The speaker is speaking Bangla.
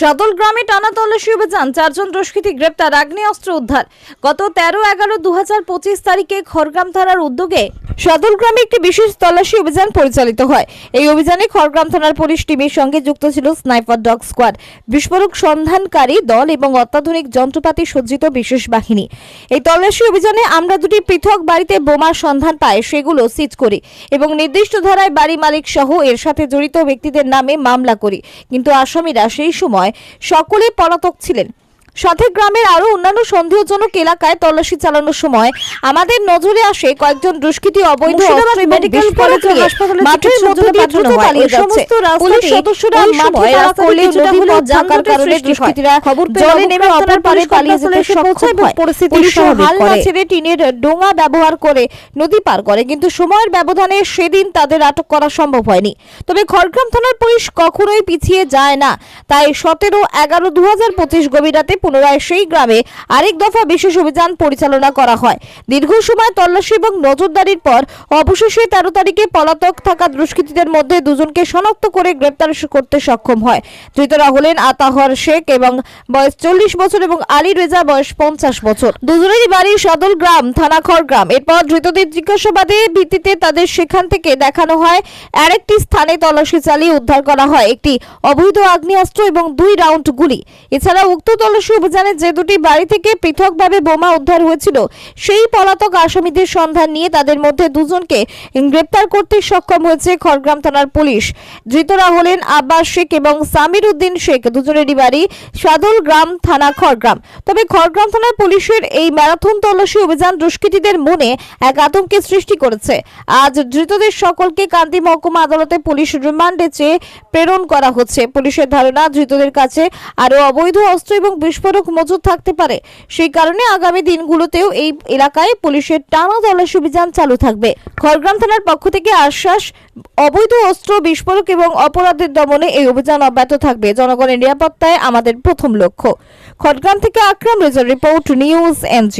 সদল গ্রামে টানা তল্লাশি অভিযান, চারজন দুষ্কৃতী গ্রেপ্তার আগ্নেয়াস্ত্র উদ্ধার। গত তেরো এগারো দু তারিখে খড়গ্রাম থানার উদ্যোগে সদল গ্রামে একটি বিশেষ তল্লাশি অভিযান পরিচালিত হয়। এই অভিযানে খড়গ্রাম থানার পুলিশ টিমের সঙ্গে যুক্ত ছিল স্নাইপার ডগ স্কোয়াড, বিস্ফোরক সন্ধানকারী দল এবং অত্যাধুনিক যন্ত্রপাতি সজ্জিত বিশেষ বাহিনী। এই তল্লাশি অভিযানে আমরা দুটি পৃথক বাড়িতে বোমার সন্ধান পাই, সেগুলো সিজ করি এবং নির্দিষ্ট ধারায় বাড়ি মালিক সহ এর সাথে জড়িত ব্যক্তিদের নামে মামলা করি। কিন্তু আসামিরা সেই সময় সকলে পলাতক ছিলেন। সাথে গ্রামের আরও অন্যান্য সন্দেহজনক এলাকায় তল্লাশি চালানোর সময় আমাদের নজরে আসে কয়েকজন দুষ্কৃতী অবৈধ মেডিকেল কলেজ হাসপাতালে মাঠের মধ্যে পাঠানো হয়। পালিয়ে ওই যাচ্ছে। সমস্ত পুলিশ সদস্যরা মাঠে সময় করলে কিছুটা নদী থাকার কারণে দুষ্কৃতীরা খবর জলে নেমে নবগ্রাম পারে পালিয়ে যেতে সক্ষম হয়। পরিস্থিতি স্বাভাবিক করে। ছেড়ে টিনের ডোঙা ব্যবহার করে নদী পার করে কিন্তু সময়ের ব্যবধানে সেদিন তাদের আটক করা সম্ভব হয়নি। তবে খড়গ্রাম থানার পুলিশ কখনোই পিছিয়ে যায় না। তাই সতেরো এগারো দু হাজার পঁচিশ গভীর রাতে পুনরায় সেই গ্রামে আরেক দফা বিশেষ অভিযান পরিচালনা করা হয়। দীর্ঘ সময় তল্লাশি এবং নজরদারির পর অবশেষে তেরো তারিখে পলাতক থাকা দুষ্কৃতীদের মধ্যে দুজনকে শনাক্ত করে গ্রেপ্তার করতে সক্ষম হয়। ধৃতরা হলেন আতাহর শেখ এবং বয়স চল্লিশ বছর এবং আলী রেজা বয়স পঞ্চাশ বছর। দুজনেরই বাড়ি সদল গ্রাম থানা গ্রাম। এরপর ধৃতদের জিজ্ঞাসাবাদে ভিত্তিতে তাদের সেখান থেকে দেখানো হয়, আরেকটি স্থানে তল্লাশি চালিয়ে উদ্ধার করা হয়। একটি অবৈধ আগ্নেয়াস্ত্র এবং দুই রাউন্ড গুলি। এছাড়া উক্ত তল্লাশি অভিযানে যে দুটি বাড়ি থেকে পৃথকভাবে বোমা উদ্ধার হয়েছিল, সেই পলাতক আসামিদের সন্ধান নিয়ে তাদের মধ্যে দুজনকে গ্রেপ্তার করতে সক্ষম হয়েছে খড়গ্রাম থানার পুলিশ। ধৃতরা হলেন আব্বাস শেখ এবং সামির উদ্দিন শেখ, দুজনেরই বাড়ি সাদল গ্রাম থানা খড়গ্রাম। তবে খড়গ্রাম থানার পুলিশের এই ম্যারাথন তল্লাশি অভিযান দুষ্কৃতীদের মনে এক আতঙ্কের সৃষ্টি করেছে। আজ ধৃতদের সকলকে কান্দি মহকুমা আদালতে পুলিশ রিমান্ডে চেয়ে প্রেরণ করা হচ্ছে। পুলিশের ধারণা, ধৃতদের কাছে আরও অবৈধ অস্ত্র এবং বিস্ফোরক মজুদ থাকতে পারে। সেই কারণে আগামী দিনগুলোতেও এই এলাকায় পুলিশের টানা তল্লাশি অভিযান চালু থাকবে। খড়গ্রাম থানার পক্ষ থেকে আশ্বাস, অবৈধ অস্ত্র, বিস্ফোরক এবং অপরাধের দমনে এই অভিযান অব্যাহত থাকবে। জনগণের নিরাপত্তায় আমাদের প্রথম লক্ষ্য। খড়গ্রাম থেকে আকরাম রেজার রিপোর্ট, নিউজ এনজি